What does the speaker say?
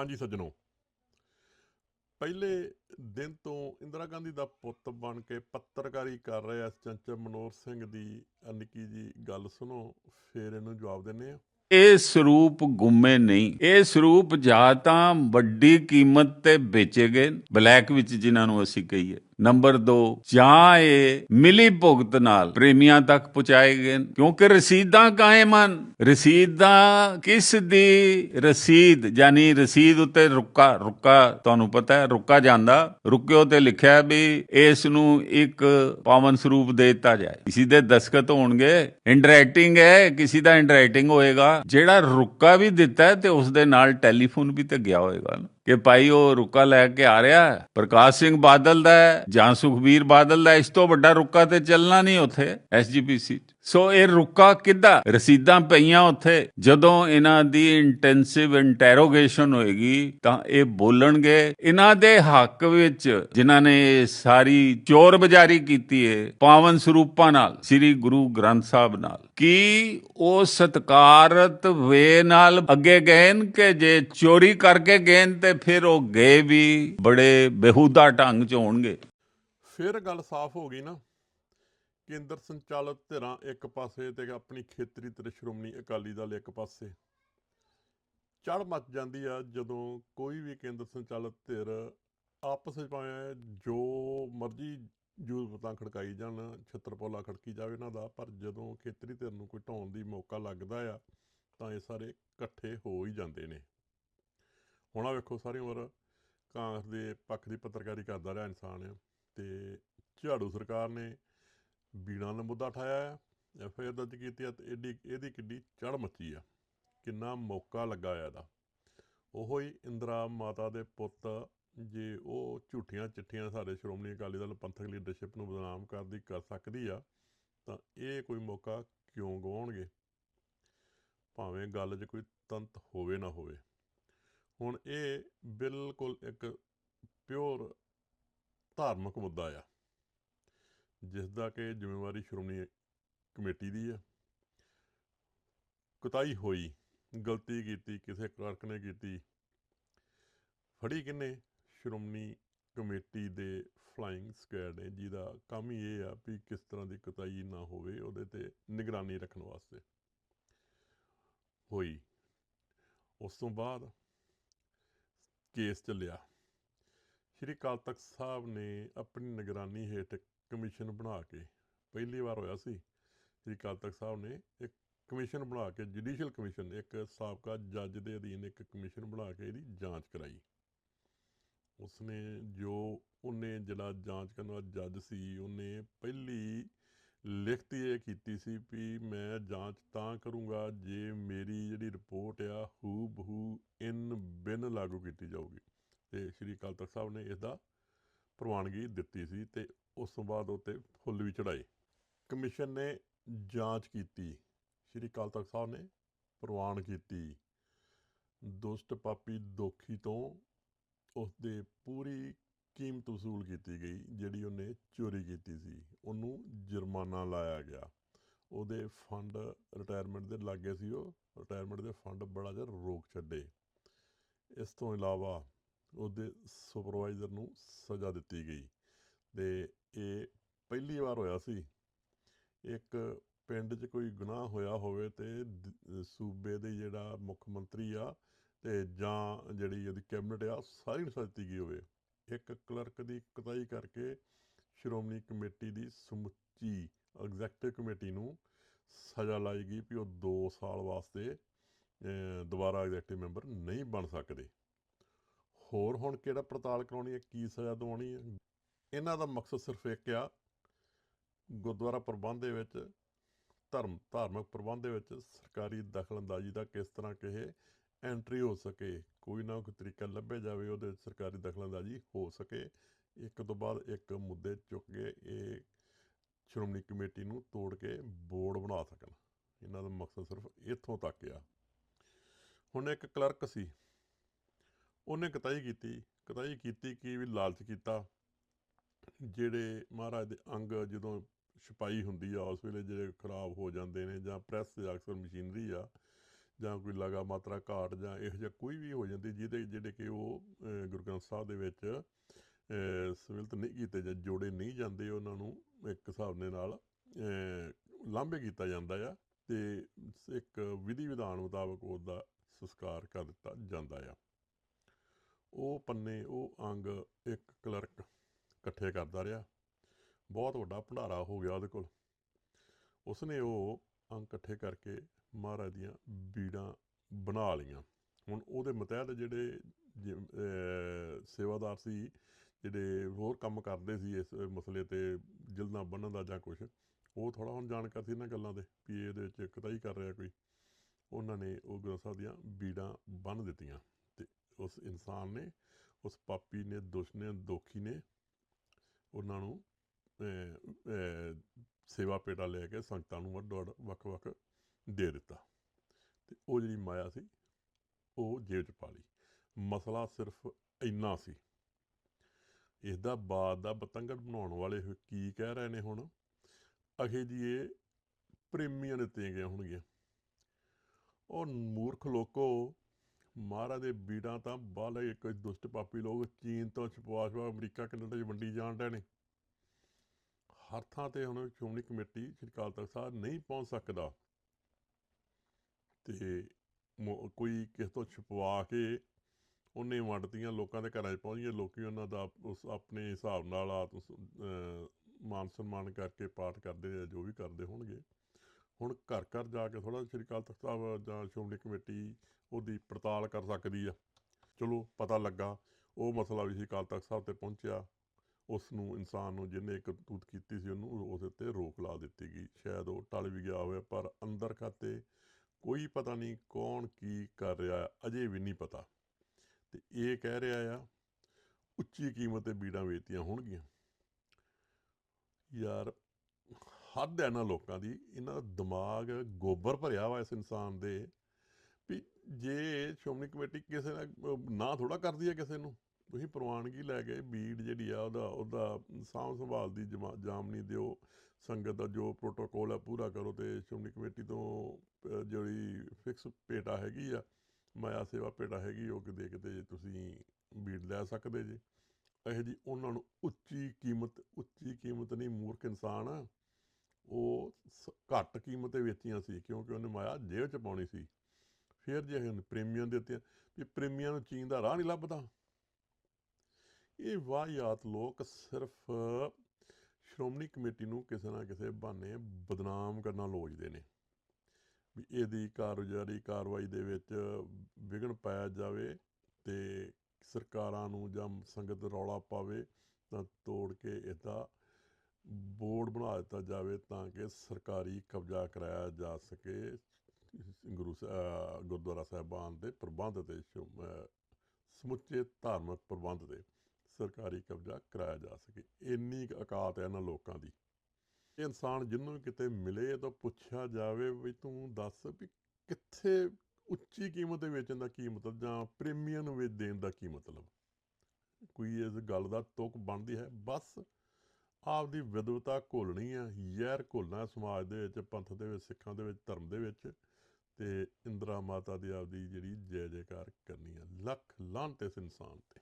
ਹਾਂਜੀ ਸੱਜਣੋ। ਪਹਿਲੇ ਦਿਨ ਤੋਂ ਇੰਦਰਾ ਗਾਂਧੀ ਦਾ ਪੁੱਤ ਬਣ ਕੇ ਪੱਤਰਕਾਰੀ ਕਰ ਰਿਹਾ ਇਸ ਚੰਚਲ ਮਨੋਹਰ ਸਿੰਘ ਦੀ। ਨਿੱਕੀ ਜੀ ਗੱਲ ਸੁਣੋ, ਫੇਰ ਇਹਨੂੰ ਜਵਾਬ ਦਿੰਨੇ ਆ ਇਹ ਸਰੂਪ ਗੁੰਮੇ ਨਹੀਂ। ਇਹ ਸਰੂਪ ਜਾਂ ਤਾਂ ਵੱਡੀ ਕੀਮਤ ਤੇ ਵੇਚੇ ਗਏ, ਬਲੈਕ ਵਿੱਚ ਜਿਨ੍ਹਾਂ ਨੂੰ ਅਸੀਂ ਕਹੀਏ। ਨੰਬਰ 2 ਜਾਂ ਇਹ ਮਿਲੀ ਭੁਗਤ ਨਾਲ ਪ੍ਰੇਮੀਆਂ ਤੱਕ ਪਹੁੰਚਾਏ ਗਏ ਕਿਉਂਕਿ ਰਸੀਦਾਂ ਕਾਇਮ ਹਨ ਰਸੀਦਾਂ ਕਿਸ ਦੀ ਰਸੀਦ? ਯਾਨੀ ਰਸੀਦ ਉੱਤੇ ਰੁੱਕਾ ਰੁੱਕਾ, ਤੁਹਾਨੂੰ ਪਤਾ ਹੈ, ਰੁੱਕਾ ਜਾਂਦਾ। ਰੁਕਿਓ ਤੇ ਲਿਖਿਆ ਵੀ ਇਸ ਨੂੰ ਇੱਕ ਪਾਵਨ ਸਰੂਪ ਦੇ ਦਿੱਤਾ ਜਾਏ। ਕਿਸੇ ਦੇ ਦਸਖਤ ਹੋਣਗੇ ਇੰਡਰਾਈਟਿੰਗ ਹੈ, ਕਿਸੇ ਦਾ ਇੰਡਰਾਈਟਿੰਗ ਹੋਏਗਾ। ਜਿਹੜਾ ਰੁੱਕਾ ਵੀ ਦਿੱਤਾ ਤੇ ਉਸ ਦੇ ਨਾਲ ਟੈਲੀਫੋਨ ਵੀ ਤੇ ਗਿਆ ਹੋਏਗਾ ਨਾ। ਕਿ ਭਾਈ ਉਹ ਰੁੱਕਾ ਲੈ ਕੇ ਆ ਰਿਹਾ ਪ੍ਰਕਾਸ਼ ਸਿੰਘ ਬਾਦਲ ਦਾ ਜਾਂ ਸੁਖਬੀਰ ਬਾਦਲ ਦਾ ਇਸ ਤੋਂ ਵੱਡਾ ਰੁੱਕਾ ਤੇ ਚੱਲਣਾ ਨਹੀਂ ਉੱਥੇ ਐਸਜੀਪੀਸੀ ਸੋ ਇਹ ਰੁੱਕਾ ਕਿੱਦਾਂ? ਰਸੀਦਾਂ ਪਈਆਂ ਉੱਥੇ। ਜਦੋਂ ਇਹਨਾਂ ਦੀ ਇੰਟੈਂਸਿਵ ਇੰਟਰੋਗੇਸ਼ਨ ਹੋਏਗੀ, ਤਾਂ ਇਹ ਬੋਲਣਗੇ, ਇਹਨਾਂ ਦੇ ਹੱਕ ਵਿੱਚ ਜਿਨ੍ਹਾਂ ਨੇ ਸਾਰੀ ਚੋਰ ਬਜ਼ਾਰੀ ਕੀਤੀ ਹੈ ਪਾਵਨ ਸਰੂਪਾਂ ਨਾਲ, ਸ੍ਰੀ ਗੁਰੂ ਗ੍ਰੰਥ ਸਾਹਿਬ ਨਾਲ, ਕੀ ਉਹ ਸਤਕਾਰਤ ਵੇ ਨਾਲ ਅੱਗੇ ਗਏ ਕਿ ਜੇ ਚੋਰੀ ਕਰਕੇ ਗਏ ਤੇ ਫਿਰ ਉਹ ਗਏ ਵੀ ਬੜੇ ਬੇਹੂਦਾ ਢੰਗ ਚ ਹੋਣਗੇ? ਫਿਰ ਗੱਲ ਸਾਫ਼ ਹੋ ਗਈ ਨਾ। ਕੇਂਦਰ ਸੰਚਾਲਤ ਧਿਰਾਂ ਇੱਕ ਪਾਸੇ ਤੇ ਆਪਣੀ ਖੇਤਰੀ ਤੇ ਸ਼੍ਰੋਮਣੀ ਅਕਾਲੀ ਦਲ ਇੱਕ ਪਾਸੇ। ਚੜ ਮੱਚ ਜਾਂਦੀ ਆ ਜਦੋਂ ਕੋਈ ਵੀ ਕੇਂਦਰ ਸੰਚਾਲਤ ਧਿਰ ਆਪਸ ਵਿੱਚ ਭਾਵੇਂ ਜੋ ਮਰਜ਼ੀ ਜੂਰਬਤਾਂ ਖੜਕਾਈ ਜਾਣ ਛਤਰਪੋਲਾ ਖੜਕੀ ਜਾਵੇ ਇਹਨਾਂ ਦਾ, ਪਰ ਜਦੋਂ ਖੇਤਰੀ ਧਿਰ ਨੂੰ ਕੋਈ ਢਾਉਣ ਦੀ ਮੌਕਾ ਲੱਗਦਾ ਆ, ਤਾਂ ਇਹ ਸਾਰੇ ਇਕੱਠੇ ਹੋ ਹੀ ਜਾਂਦੇ ਨੇ। ਹੁਣ ਆ ਵੇਖੋ ਸਾਰੀ ਉਮਰ ਕਾਂਗਰਸ ਦੇ ਪੱਖ ਦੀ ਪੱਤਰਕਾਰੀ ਕਰਦਾ ਰਿਹਾ ਇਨਸਾਨ ਆ ਤੇ ਝਾੜੂ ਸਰਕਾਰ ਨੇ ਬੀੜਾਂ ਦਾ ਮੁੱਦਾ ਉਠਾਇਆ ਆ ਐਫ ਆਈ ਆਰ ਦਰਜ ਕੀਤੀ ਆ ਤੇ ਇਹਦੀ ਇਹਦੀ ਕਿੱਡੀ ਚੜ ਮੱਚੀ ਆ ਕਿੰਨਾ ਮੌਕਾ ਲੱਗਾ ਆ ਇਹਦਾ। ਉਹੋ ਹੀ ਇੰਦਰਾ ਮਾਤਾ ਦੇ ਪੁੱਤ, ਜੇ ਉਹ ਝੂਠੀਆਂ ਚਿੱਠੀਆਂ ਸਾਡੇ ਸ਼੍ਰੋਮਣੀ ਅਕਾਲੀ ਦਲ ਪੰਥਕ ਲੀਡਰਸ਼ਿਪ ਨੂੰ ਬਦਨਾਮ ਕਰਦੀ, ਕਰ ਸਕਦੀ ਆ, ਤਾਂ ਇਹ ਕੋਈ ਮੌਕਾ ਕਿਉਂ ਗਵਾਉਣਗੇ? ਭਾਵੇਂ ਗੱਲ 'ਚ ਕੋਈ ਤੰਤ ਹੋਵੇ ਨਾ ਹੋਵੇ। ਹੁਣ ਇਹ ਬਿਲਕੁਲ ਇੱਕ ਪਿਓਰ ਧਾਰਮਿਕ ਮੁੱਦਾ ਆ। ਜਿਸ ਦਾ ਕਿ ਜ਼ਿੰਮੇਵਾਰੀ ਸ਼੍ਰੋਮਣੀ ਕਮੇਟੀ ਦੀ ਹੈ। ਕੁਤਾਈ ਹੋਈ, ਗਲਤੀ ਕੀਤੀ, ਕਿਸੇ ਕਲਰਕ ਨੇ ਕੀਤੀ। ਫੜੀ ਕਿੰਨੇ ਸ਼੍ਰੋਮਣੀ ਕਮੇਟੀ ਦੇ ਫਲਾਈਂਗ ਸਕੁਐਡ ਨੇ, ਜਿਹਦਾ ਕੰਮ ਹੀ ਇਹ ਆ ਵੀ ਕਿਸ ਤਰ੍ਹਾਂ ਦੀ ਕੁਤਾਈ ਨਾ ਹੋਵੇ, ਉਹਦੇ ਤੇ ਨਿਗਰਾਨੀ ਰੱਖਣ ਵਾਸਤੇ ਹੋਈ। ਉਸ ਤੋਂ ਬਾਅਦ ਕੇਸ ਚੱਲਿਆ। ਸ਼੍ਰੀ ਅਕਾਲ ਤਖਤ ਸਾਹਿਬ ਨੇ ਆਪਣੀ ਨਿਗਰਾਨੀ ਹੇਠ ਕਮਿਸ਼ਨ ਬਣਾ ਕੇ, ਪਹਿਲੀ ਵਾਰ ਹੋਇਆ ਸੀ, ਸ਼੍ਰੀ ਅਕਾਲ ਤਖਤ ਸਾਹਿਬ ਨੇ ਇੱਕ ਕਮਿਸ਼ਨ ਬਣਾ ਕੇ, ਜੁਡੀਸ਼ੀਅਲ ਕਮਿਸ਼ਨ, ਇੱਕ ਸਾਬਕਾ ਜੱਜ ਦੇ ਅਧੀਨ ਇੱਕ ਕਮਿਸ਼ਨ ਬਣਾ ਕੇ ਇਹਦੀ ਜਾਂਚ ਕਰਾਈ। ਉਸਨੇ ਜੋ ਉਹਨੇ ਜਿਹੜਾ ਜਾਂਚ ਕਰਨ ਵਾਲਾ ਜੱਜ ਸੀ, ਉਹਨੇ ਪਹਿਲੀ ਲਿਖਤੀ ਇਹ ਕੀਤੀ ਸੀ ਵੀ ਮੈਂ ਜਾਂਚ ਤਾਂ ਕਰੂੰਗਾ ਜੇ ਮੇਰੀ ਜਿਹੜੀ ਰਿਪੋਰਟ ਆ ਹੂ ਬਹੂ ਇਨ ਬਿਨ ਲਾਗੂ ਕੀਤੀ ਜਾਊਗੀ। ਤੇ ਸ਼੍ਰੀ ਅਕਾਲ ਤਖਤ ਸਾਹਿਬ ਨੇ ਇਸ ਦਾ ਪ੍ਰਵਾਨਗੀ ਦਿੱਤੀ ਸੀ ਤੇ ਉਸ ਤੋਂ ਬਾਅਦ ਉਹ 'ਤੇ ਫੁੱਲ ਵੀ ਚੜਾਏ ਕਮਿਸ਼ਨ ਨੇ ਜਾਂਚ ਕੀਤੀ। ਸ਼੍ਰੀ ਅਕਾਲ ਤਖਤ ਸਾਹਿਬ ਨੇ ਪ੍ਰਵਾਨ ਕੀਤੀ। ਦੁਸ਼ਟ ਪਾਪੀ ਦੋਖੀ ਤੋਂ ਉਸ ਦੇ ਪੂਰੀ ਕੀਮਤ ਵਸੂਲ ਕੀਤੀ ਗਈ, ਜਿਹੜੀ ਉਹਨੇ ਚੋਰੀ ਕੀਤੀ ਸੀ। ਉਹਨੂੰ ਜੁਰਮਾਨਾ ਲਾਇਆ ਗਿਆ। ਉਹਦੇ ਫੰਡ ਰਿਟਾਇਰਮੈਂਟ ਦੇ ਲਾਗੇ ਸੀ ਉਹ। ਰਿਟਾਇਰਮੈਂਟ ਦੇ ਫੰਡ ਬੜਾ ਜਿਹਾ ਰੋਕ ਛੱਡੇ। ਇਸ ਤੋਂ ਇਲਾਵਾ ਉਹਦੇ ਸੁਪਰਵਾਈਜ਼ਰ ਨੂੰ ਸਜ਼ਾ ਦਿੱਤੀ ਗਈ। ਤੇ ਇਹ ਪਹਿਲੀ ਵਾਰ ਹੋਇਆ ਸੀ। ਇੱਕ ਪਿੰਡ 'ਚ ਕੋਈ ਗੁਨਾਹ ਹੋਇਆ ਹੋਵੇ ਤੇ ਸੂਬੇ ਦੇ ਜਿਹੜਾ ਮੁੱਖ ਮੰਤਰੀ ਆ ਤੇ ਜਾਂ ਜਿਹੜੀ ਉਹਦੀ ਕੈਬਨਿਟ ਆ ਸਾਰੀ ਨੂੰ ਸਜ਼ਾ ਦਿੱਤੀ ਗਈ ਹੋਵੇ। ਇੱਕ ਕਲਰਕ ਦੀ ਕਤਾਈ ਕਰਕੇ ਸ਼੍ਰੋਮਣੀ ਕਮੇਟੀ ਦੀ ਸਮੁੱਚੀ ਐਗਜ਼ੈਕਟਿਵ ਕਮੇਟੀ ਨੂੰ ਸਜ਼ਾ ਲਾਈ ਗਈ ਵੀ ਉਹ 2 ਸਾਲ ਵਾਸਤੇ ਦੁਬਾਰਾ ਐਗਜ਼ੈਕਟਿਵ ਮੈਂਬਰ ਨਹੀਂ ਬਣ ਸਕਦੇ। ਹੋਰ ਹੁਣ ਕਿਹੜਾ ਪੜਤਾਲ ਕਰਾਉਣੀ ਹੈ, ਕੀ ਸਜ਼ਾ ਦਿਵਾਉਣੀ ਹੈ? ਇਹਨਾਂ ਦਾ ਮਕਸਦ ਸਿਰਫ ਇੱਕ ਆ, ਗੁਰਦੁਆਰਾ ਪ੍ਰਬੰਧ ਦੇ ਵਿੱਚ, ਧਰਮ, ਧਾਰਮਿਕ ਪ੍ਰਬੰਧ ਦੇ ਵਿੱਚ ਸਰਕਾਰੀ ਦਖਲਅੰਦਾਜ਼ੀ ਦਾ ਕਿਸ ਤਰ੍ਹਾਂ ਕਿ ਐਂਟਰੀ ਹੋ ਸਕੇ, ਕੋਈ ਨਾ ਕੋਈ ਤਰੀਕਾ ਲੱਭਿਆ ਜਾਵੇ, ਉਹਦੇ ਵਿੱਚ ਸਰਕਾਰੀ ਦਖਲਅੰਦਾਜ਼ੀ ਹੋ ਸਕੇ। ਇੱਕ ਤੋਂ ਬਾਅਦ ਇੱਕ ਮੁੱਦੇ ਚੁੱਕ ਕੇ ਇਹ ਸ਼੍ਰੋਮਣੀ ਕਮੇਟੀ ਨੂੰ ਤੋੜ ਕੇ ਬੋਰਡ ਬਣਾ ਸਕਣ। ਇਹਨਾਂ ਦਾ ਮਕਸਦ ਸਿਰਫ ਇੱਥੋਂ ਤੱਕ ਆ। ਹੁਣ ਇੱਕ ਕਲਰਕ ਸੀ, ਉਹਨੇ ਕਤਾਈ ਕੀਤੀ ਕਤਾਈ ਕੀਤੀ ਕਿ ਵੀ ਲਾਲਚ ਕੀਤਾ। ਜਿਹੜੇ ਮਹਾਰਾਜ ਦੇ ਅੰਗ ਜਦੋਂ ਛਪਾਈ ਹੁੰਦੀ ਆ ਉਸ ਵੇਲੇ ਜਿਹੜੇ ਖਰਾਬ ਹੋ ਜਾਂਦੇ ਨੇ ਜਾਂ ਪ੍ਰੈਸ ਅਕਸਰ ਮਸ਼ੀਨਰੀ ਆ ਜਾਂ ਕੋਈ ਲਗਾ ਮਾਤਰਾ ਘਾਟ ਜਾਂ ਇਹੋ ਜਿਹਾ ਕੋਈ ਵੀ ਹੋ ਜਾਂਦੀ ਜਿਹਦੇ ਜਿਹੜੇ ਕਿ ਉਹ ਗੁਰੂ ਗ੍ਰੰਥ ਸਾਹਿਬ ਦੇ ਵਿੱਚ ਅਹ, ਨਹੀਂ ਕੀਤੇ ਜਾਂ ਜੋੜੇ ਨਹੀਂ ਜਾਂਦੇ ਉਹਨਾਂ ਨੂੰ ਇੱਕ ਹਿਸਾਬ ਦੇ ਨਾਲ ਲਾਂਭੇ ਕੀਤਾ ਜਾਂਦਾ ਆ ਤੇ ਇੱਕ ਵਿਧੀ ਵਿਧਾਨ ਮੁਤਾਬਕ ਉਹਦਾ ਸੰਸਕਾਰ ਕਰ ਦਿੱਤਾ ਜਾਂਦਾ ਆ। ਉਹ ਪੰਨੇ ਉਹ ਅੰਗ ਇੱਕ ਕਲਰਕ ਇਕੱਠੇ ਕਰਦਾ ਰਿਹਾ। ਬਹੁਤ ਵੱਡਾ ਭੰਡਾਰਾ ਹੋ ਗਿਆ ਉਹਦੇ ਕੋਲ। ਉਸਨੇ ਉਹ ਅੰਗ ਇਕੱਠੇ ਕਰਕੇ ਮਹਾਰਾਜ ਦੀਆਂ ਬੀੜਾਂ ਬਣਾ ਲਈਆਂ। ਹੁਣ ਉਹਦੇ ਮਤਹਿਤ ਜਿਹੜੇ ਜਿ- ਸੇਵਾਦਾਰ ਸੀ, ਜਿਹੜੇ ਹੋਰ ਕੰਮ ਕਰਦੇ ਸੀ ਇਸ ਮਸਲੇ ਤੇ ਜਿਲਦਾਂ ਬੰਨਣ ਦਾ ਜਾਂ ਕੁਝ ਉਹ ਥੋੜਾ ਹੁਣ ਜਾਣਕਾਰ ਸੀ ਇਹਨਾਂ ਗੱਲਾਂ ਦੇ ਵੀ ਇਹਦੇ ਵਿੱਚ ਕਤਾਈ ਕਰ ਰਿਹਾ ਕੋਈ। ਉਹਨਾਂ ਨੇ ਉਹ ਗ੍ਰੰਥ ਸਾਹਿਬ ਦੀਆਂ ਬੀੜਾਂ ਬੰਨ ਦਿੱਤੀਆਂ ਤੇ ਉਸ ਇਨਸਾਨ ਨੇ, ਉਸ ਪਾਪੀ ਨੇ, ਦੁਸ਼ਟ ਨੇ, ਦੋਖੀ ਨੇ ਉਹਨਾਂ ਨੂੰ ਸੇਵਾ ਪੇਟਾ ਲੈ ਕੇ ਸੰਗਤਾਂ ਨੂੰ ਵੱਡ ਵੱਡ ਵੱਖ-ਵੱਖ ਦੇ ਦਿੱਤਾ। ਤੇ ਉਹ ਜਿਹੜੀ ਮਾਇਆ ਸੀ, ਉਹ ਜੇਬ 'ਚ ਪਾ ਲਈ। ਮਸਲਾ ਸਿਰਫ ਇੰਨਾ ਸੀ। ਇਸ ਦਾ ਬਾਦ ਦਾ ਬਤੰਗੜ ਬਣਾਉਣ ਵਾਲੇ ਕੀ ਕਹਿ ਰਹੇ ਨੇ ਹੁਣ? ਅਖੇ ਜੀ, ਇਹ ਪ੍ਰੇਮੀਆਂ ਦਿੱਤੀਆਂ ਗਈਆਂ ਹੋਣਗੀਆਂ। ਉਹ ਮੂਰਖ ਲੋਕੋ ਮਹਾਰਾਜ ਦੇ ਬੀੜਾਂ ਤਾਂ ਬਾਹਲੇ ਇੱਕ ਦੁਸ਼ਟ ਪਾਪੀ ਲੋਕ ਚੀਨ ਤੋਂ ਛਪਵਾ ਛਪਵਾ ਅਮਰੀਕਾ, ਕੈਨੇਡਾ 'ਚ ਵੰਡੀ ਜਾਣ ਰਹੇ ਨੇ। ਹਰ ਥਾਂ ਤੇ ਹੁਣ ਸ਼੍ਰੋਮਣੀ ਕਮੇਟੀ ਸ੍ਰੀ ਅਕਾਲ ਤਖਤ ਸਾਹਿਬ ਨਹੀਂ ਪਹੁੰਚ ਸਕਦਾ। ਤੇ ਕੋਈ ਕਿਸੇ ਤੋਂ ਛਪਵਾ ਕੇ ਉਹਨੇ ਵੰਡਤੀਆਂ ਲੋਕਾਂ ਦੇ ਘਰਾਂ 'ਚ ਪਹੁੰਚ ਗਈਆਂ। ਲੋਕੀ ਉਹਨਾਂ ਦਾ ਉਸ ਆਪਣੇ ਹਿਸਾਬ ਨਾਲ ਆਤਮ ਅਹ ਮਾਨ ਸਨਮਾਨ ਕਰਕੇ ਪਾਠ ਕਰਦੇ ਆ, ਜੋ ਵੀ ਕਰਦੇ ਹੋਣਗੇ। ਹੁਣ ਘਰ ਘਰ ਜਾ ਕੇ ਥੋੜਾ ਸ੍ਰੀ ਅਕਾਲ ਤਖਤ ਸਾਹਿਬ ਜਾਂ ਸ਼੍ਰੋਮਣੀ ਕਮੇਟੀ ਉਹਦੀ ਪੜਤਾਲ ਕਰ ਸਕਦੀ ਆ। ਚਲੋ ਪਤਾ ਲੱਗਾ, ਉਹ ਮਸਲਾ ਵੀ ਸ੍ਰੀ ਅਕਾਲ ਤਖਤ ਸਾਹਿਬ ਤੇ ਪਹੁੰਚਿਆ। ਉਸ ਨੂੰ ਇਨਸਾਨ ਨੂੰ ਜਿਹਨੇ ਕਰਤੂਤ ਕੀਤੀ ਸੀ ਉਹਨੂੰ ਉਹਦੇ ਉੱਤੇ ਰੋਕ ਲਾ ਦਿੱਤੀ ਗਈ। ਸ਼ਾਇਦ ਉਹ ਟਲ ਵੀ ਗਿਆ ਹੋਵੇ, ਪਰ ਅੰਦਰ ਖਾਤੇ ਕੋਈ ਪਤਾ ਨਹੀਂ ਕੌਣ ਕੀ ਕਰ ਰਿਹਾ, ਅਜੇ ਵੀ ਨਹੀਂ ਪਤਾ। ਤੇ ਇਹ ਕਹਿ ਰਿਹਾ ਆ, ਉੱਚੀ ਕੀਮਤ ਤੇ ਬੀੜਾਂ ਵੇਚਤੀਆਂ ਹੋਣਗੀਆਂ। ਯਾਰ ਹੱਦ ਹੈ ਨਾ ਲੋਕਾਂ ਦੀ, ਇਹਨਾਂ ਦਾ ਦਿਮਾਗ ਗੋਬਰ ਭਰਿਆ ਵਾ ਇਸ ਇਨਸਾਨ ਦੇ ਵੀ ਜੇ ਸ਼੍ਰੋਮਣੀ ਕਮੇਟੀ ਕਿਸੇ ਨਾਲ ਨਾ ਥੋੜਾ ਕਰਦੀ ਹੈ ਕਿਸੇ ਨੂੰ, ਤੁਸੀਂ ਪ੍ਰਵਾਨਗੀ ਲੈ ਕੇ ਬੀੜ ਜਿਹੜੀ ਆ ਉਹਦਾ ਉਹਦਾ ਸਾਂਭ ਸੰਭਾਲ ਦੀ ਜਮਾ- ਜਾਮਨੀ ਦਿਓ, ਸੰਗਤ ਦਾ ਜੋ ਪ੍ਰੋਟੋਕੋਲ ਹੈ ਪੂਰਾ ਕਰੋ ਤੇ ਸ਼੍ਰੋਮਣੀ ਕਮੇਟੀ ਤੋਂ ਜਿਹੜੀ ਫਿਕਸ ਪੇਟਾ ਹੈਗੀ ਆ, ਮਾਇਆ ਸੇਵਾ ਪੇਟਾ ਹੈਗੀ, ਉਹ ਕਿ ਕਿਤੇ ਕਿਤੇ ਤੁਸੀਂ ਬੀੜ ਲੈ ਸਕਦੇ ਜੇ। ਇਹ ਜੀ ਉਹਨਾਂ ਨੂੰ ਉੱਚੀ ਕੀਮਤ ਉੱਚੀ ਕੀਮਤ ਨਹੀਂ ਮੂਰਖ ਇਨਸਾਨ ਆ ਉਹ ਸ- ਘੱਟ ਕੀਮਤ ਤੇ ਵੇਚੀਆਂ ਸੀ, ਕਿਉਂਕਿ ਉਹਨੇ ਮਾਇਆ ਜੇਬ ਚ ਪਾਉਣੀ ਸੀ। ਫਿਰ ਜੇ ਹੁਣ ਪ੍ਰੇਮੀਆਂ ਦੇ ਉੱਤੇ, ਵੀ ਪ੍ਰੇਮੀਆਂ ਨੂੰ ਚੀਨ ਦਾ ਰਾਹ ਨਹੀਂ ਲੱਭਦਾ। ਇਹ ਵਾਹਿਯਾਤ ਲੋਕ ਸਿਰਫ ਸ਼੍ਰੋਮਣੀ ਕਮੇਟੀ ਨੂੰ ਕਿਸੇ ਨਾ ਕਿਸੇ ਬਹਾਨੇ ਬਦਨਾਮ ਕਰਨਾ ਲੋਚਦੇ ਨੇ। ਵੀ ਇਹਦੀ ਕਾਰਗੁਜ਼ਾਰੀ ਕਾਰਵਾਈ ਦੇ ਵਿੱਚ ਵਿਘਨ ਪਾਇਆ ਜਾਵੇ ਤੇ ਸਰਕਾਰਾਂ ਨੂੰ ਜਾਂ ਸੰਗਤ ਰੌਲਾ ਪਾਵੇ ਤਾਂ ਤੋੜ ਕੇ ਇਹਦਾ ਬੋਰਡ ਬਣਾ ਦਿੱਤਾ ਜਾਵੇ ਤਾਂ ਕਿ ਸਰਕਾਰੀ ਕਬਜ਼ਾ ਕਰਾਇਆ ਜਾ ਸਕੇ ਗੁਰੂ ਸਾਹਿ- ਗੁਰਦੁਆਰਾ ਸਾਹਿਬਾਨ ਦੇ ਪ੍ਰਬੰਧ ਤੇ, ਸ਼ੁ- ਸਮੁੱਚੇ ਧਾਰਮਿਕ ਪ੍ਰਬੰਧ ਤੇ ਸਰਕਾਰੀ ਕਬਜ਼ਾ ਕਰਾਇਆ ਜਾ ਸਕੇ। ਇੰਨੀ ਕੁ ਔਕਾਤ ਹੈ ਇਹਨਾਂ ਲੋਕਾਂ ਦੀ। ਇਹ ਇਨਸਾਨ ਜਿਹਨੂੰ ਵੀ ਕਿਤੇ ਮਿਲੇ ਤਾਂ ਪੁੱਛਿਆ ਜਾਵੇ ਵੀ ਤੂੰ ਦੱਸ ਵੀ ਕਿੱਥੇ ਉੱਚੀ ਕੀਮਤ ਤੇ ਵੇਚਣ ਦਾ ਕੀ ਮਤਲਬ ਜਾਂ ਪ੍ਰੀਮੀਅਮ ਨੂੰ ਵੇਚ ਦੇਣ ਦਾ ਕੀ ਮਤਲਬ। ਕੋਈ ਇਸ ਗੱਲ ਦਾ ਤੁਕ ਬਣਦੀ ਹੈ। ਬਸ ਆਪਦੀ ਵਿਦਵਤਾ ਘੋਲਣੀ ਆ ਯਾਰ ਘੋਲਣਾ ਸਮਾਜ ਦੇ ਵਿੱਚ, ਪੰਥ ਦੇ ਵਿੱਚ, ਸਿੱਖਾਂ ਦੇ ਵਿੱਚ, ਧਰਮ ਦੇ ਵਿੱਚ ਤੇ ਇੰਦਰਾ ਮਾਤਾ ਦੀ ਆਪਦੀ ਜਿਹੜੀ ਜੈ ਜੈਕਾਰ ਕਰਨੀ ਆ, ਲੱਖ ਲਾਹਨਤ ਇਸ ਇਨਸਾਨ ਤੇ।